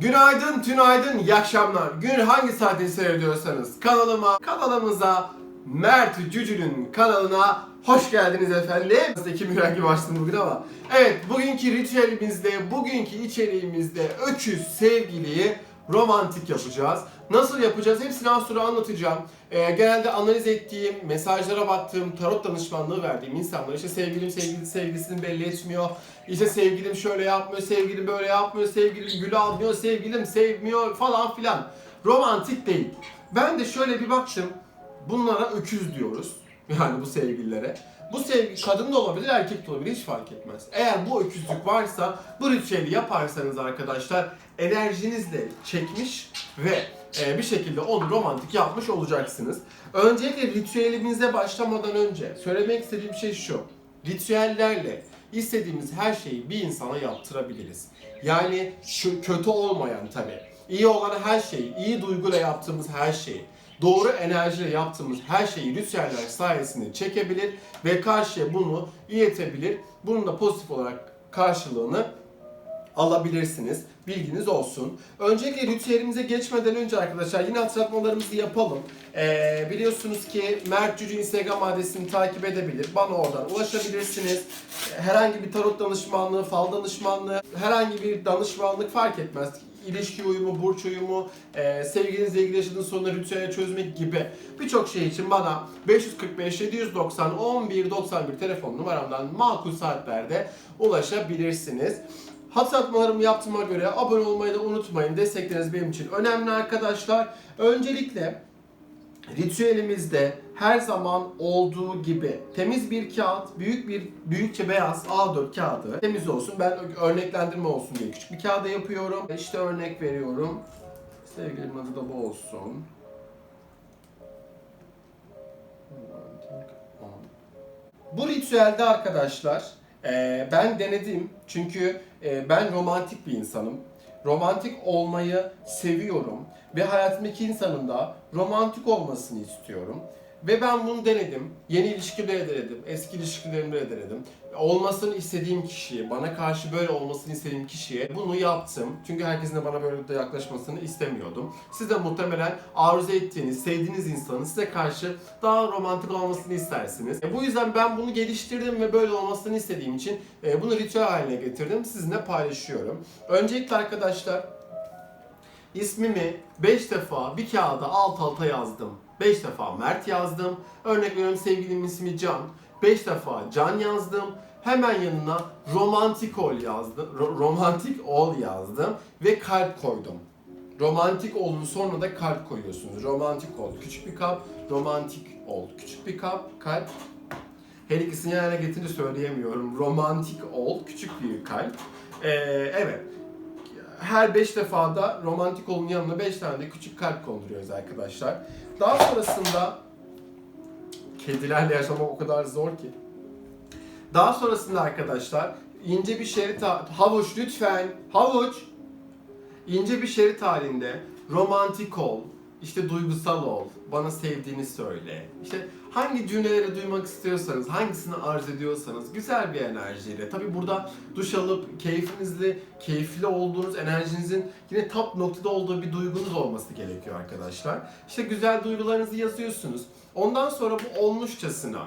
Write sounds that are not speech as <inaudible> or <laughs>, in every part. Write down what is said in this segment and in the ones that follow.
Günaydın, tünaydın, iyi akşamlar. Gün hangi saatte seyrediyorsanız kanalıma, kanalımıza, Mert Cücü'nün kanalına hoş geldiniz efendim. Aslında iki müren gibi açtım bugün ama. Evet, bugünkü ritüelimizde, bugünkü içeriğimizde öküz sevgiliyi romantik yapacağız. Nasıl yapacağız? Hepsini az sonra anlatacağım. Ee, genelde analiz ettiğim, mesajlara baktığım, tarot danışmanlığı verdiğim insanlar işte sevgilim sevgili sevgilisini belli etmiyor. İşte sevgilim şöyle yapmıyor, sevgilim böyle yapmıyor, sevgilim gül almıyor, sevgilim sevmiyor falan filan. Romantik değil. Ben de şöyle bir baktım. Bunlara öküz diyoruz. <laughs> Yani bu sevgililere. Bu sevgi kadın da olabilir, erkek de olabilir hiç fark etmez. Eğer bu öküzlük varsa bu ritüeli yaparsanız arkadaşlar enerjinizle çekmiş ve e, bir şekilde onu romantik yapmış olacaksınız. Öncelikle ritüelimize başlamadan önce söylemek istediğim şey şu. Ritüellerle istediğimiz her şeyi bir insana yaptırabiliriz. Yani şu kötü olmayan tabii. İyi olan her şeyi, iyi duyguyla yaptığımız her şeyi, doğru enerjiyle yaptığımız her şeyi ritüeller sayesinde çekebilir ve karşıya bunu iletebilir. Bunun da pozitif olarak karşılığını alabilirsiniz. Bilginiz olsun. Öncelikle ritüelimize geçmeden önce arkadaşlar yine hatırlatmalarımızı yapalım. Ee, biliyorsunuz ki Mert Cücü Instagram adresini takip edebilir. Bana oradan ulaşabilirsiniz. Herhangi bir tarot danışmanlığı, fal danışmanlığı, herhangi bir danışmanlık fark etmez. İlişki uyumu, burç uyumu, e, sevgilinizle ilgili yaşadığınız sorunları ritüele çözmek gibi birçok şey için bana 545 790 11 91 telefon numaramdan makul saatlerde ulaşabilirsiniz. Hatırlatmalarımı yaptığıma göre abone olmayı da unutmayın. Destekleriniz benim için önemli arkadaşlar. Öncelikle ritüelimizde her zaman olduğu gibi temiz bir kağıt, büyük bir büyükçe beyaz A4 kağıdı temiz olsun. Ben örneklendirme olsun diye küçük bir kağıda yapıyorum. İşte örnek veriyorum. Sevgilimin adı da bu olsun. Bu ritüelde arkadaşlar e, ben denedim çünkü e, ben romantik bir insanım. Romantik olmayı seviyorum ve hayatımdaki insanın da romantik olmasını istiyorum. Ve ben bunu denedim. Yeni ilişkilerde denedim. Eski ilişkilerimde de denedim. Olmasını istediğim kişiye, bana karşı böyle olmasını istediğim kişiye bunu yaptım. Çünkü herkesin de bana böyle de yaklaşmasını istemiyordum. Siz de muhtemelen arzu ettiğiniz, sevdiğiniz insanın size karşı daha romantik olmasını istersiniz. E, bu yüzden ben bunu geliştirdim ve böyle olmasını istediğim için e, bunu ritüel haline getirdim. Sizinle paylaşıyorum. Öncelikle arkadaşlar İsmimi 5 defa bir kağıda alt alta yazdım. 5 defa Mert yazdım. Örnek veriyorum sevgilimin ismi Can. 5 defa Can yazdım. Hemen yanına romantik ol yazdım. Ro- romantik ol yazdım ve kalp koydum. Romantik olun sonra da kalp koyuyorsunuz. Romantik ol. Küçük bir kalp, romantik ol. Küçük bir kalp, kalp. Her ikisini yan yana getirince söyleyemiyorum. Romantik ol, küçük bir kalp. Ee, evet her 5 defada romantik olun yanına 5 tane de küçük kalp konduruyoruz arkadaşlar. Daha sonrasında kedilerle yaşamak o kadar zor ki. Daha sonrasında arkadaşlar ince bir şerit ha- havuç lütfen havuç ince bir şerit halinde romantik ol, işte duygusal ol, bana sevdiğini söyle. İşte hangi cümleleri duymak istiyorsanız, hangisini arz ediyorsanız güzel bir enerjiyle. Tabi burada duş alıp keyfinizli, keyifli olduğunuz enerjinizin yine top noktada olduğu bir duygunuz olması gerekiyor arkadaşlar. İşte güzel duygularınızı yazıyorsunuz. Ondan sonra bu olmuşçasına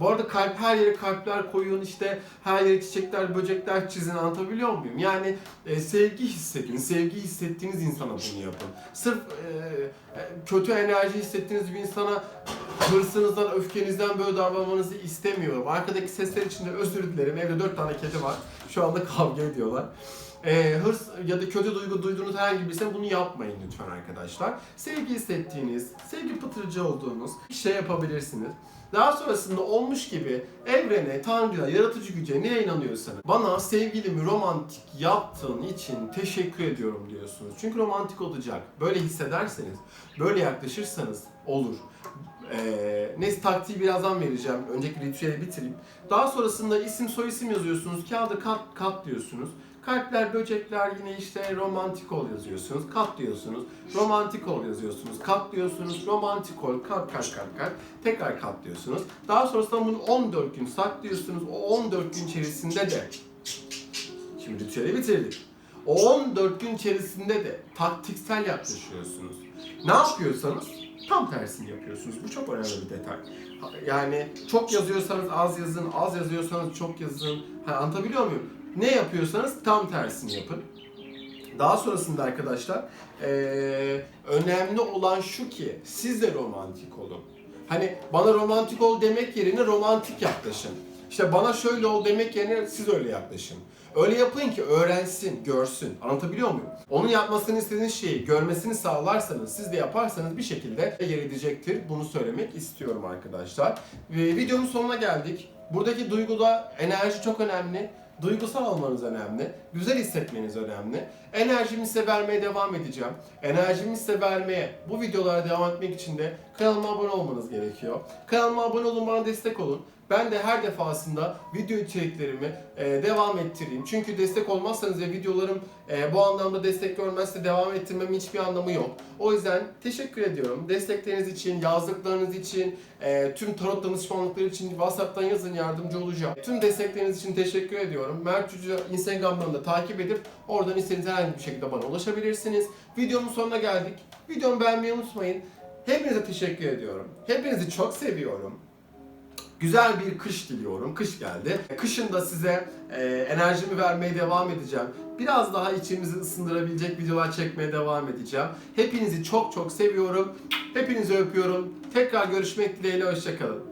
bu arada kalp her yere kalpler koyun işte her yere çiçekler, böcekler çizin anlatabiliyor muyum? Yani e, sevgi hissedin, sevgi hissettiğiniz insana bunu yapın. Sırf e, e, kötü enerji hissettiğiniz bir insana hırsınızdan, öfkenizden böyle davranmanızı istemiyorum. Arkadaki sesler için de özür dilerim. Evde dört tane kedi var. Şu anda kavga ediyorlar. E, hırs ya da kötü duygu duyduğunuz herhangi birisi bunu yapmayın lütfen arkadaşlar. Sevgi hissettiğiniz, sevgi pıtırcı olduğunuz bir şey yapabilirsiniz. Daha sonrasında olmuş gibi evrene, tanrıya, yaratıcı güce neye inanıyorsanız bana sevgilimi romantik yaptığın için teşekkür ediyorum diyorsunuz. Çünkü romantik olacak. Böyle hissederseniz, böyle yaklaşırsanız olur. Ee, neyse taktiği birazdan vereceğim. Önceki ritüeli bitireyim. Daha sonrasında isim soy isim yazıyorsunuz. Kağıda kat kat diyorsunuz. Kalpler, böcekler yine işte romantik ol yazıyorsunuz. Kat diyorsunuz. Romantik ol yazıyorsunuz. Kat diyorsunuz. Romantik ol. Kat kat kat kat. Tekrar kat diyorsunuz. Daha sonrasında bunu 14 gün saklıyorsunuz. O 14 gün içerisinde de Şimdi ritüeli bitirdik. O 14 gün içerisinde de taktiksel yaklaşıyorsunuz. Ne yapıyorsanız tam tersini yapıyorsunuz. Bu çok önemli bir detay. Yani çok yazıyorsanız az yazın, az yazıyorsanız çok yazın. Ha, anlatabiliyor muyum? Ne yapıyorsanız tam tersini yapın. Daha sonrasında arkadaşlar eee, önemli olan şu ki siz de romantik olun. Hani bana romantik ol demek yerine romantik yaklaşın. İşte bana şöyle ol demek yerine siz öyle yaklaşın. Öyle yapın ki öğrensin, görsün. Anlatabiliyor muyum? Onun yapmasını istediğiniz şeyi görmesini sağlarsanız, siz de yaparsanız bir şekilde yer edecektir. Bunu söylemek istiyorum arkadaşlar. Ve videonun sonuna geldik. Buradaki duyguda enerji çok önemli. Duygusal olmanız önemli. Güzel hissetmeniz önemli. Enerjimi size vermeye devam edeceğim. Enerjimi size vermeye, bu videolara devam etmek için de kanalıma abone olmanız gerekiyor. Kanalıma abone olun, bana destek olun. Ben de her defasında video içeriklerimi e, devam ettireyim. Çünkü destek olmazsanız ve videolarım e, bu anlamda destek görmezse devam ettirmemin hiçbir anlamı yok. O yüzden teşekkür ediyorum. Destekleriniz için, yazdıklarınız için, e, tüm tarot danışmanlıkları için WhatsApp'tan yazın yardımcı olacağım. Tüm destekleriniz için teşekkür ediyorum. Mert Yüce Instagram'dan da takip edip oradan istediğiniz herhangi bir şekilde bana ulaşabilirsiniz. Videomun sonuna geldik. Videomu beğenmeyi unutmayın. Hepinize teşekkür ediyorum. Hepinizi çok seviyorum. Güzel bir kış diliyorum. Kış geldi. Kışın da size e, enerjimi vermeye devam edeceğim. Biraz daha içimizi ısındırabilecek videolar çekmeye devam edeceğim. Hepinizi çok çok seviyorum. Hepinizi öpüyorum. Tekrar görüşmek dileğiyle. Hoşçakalın.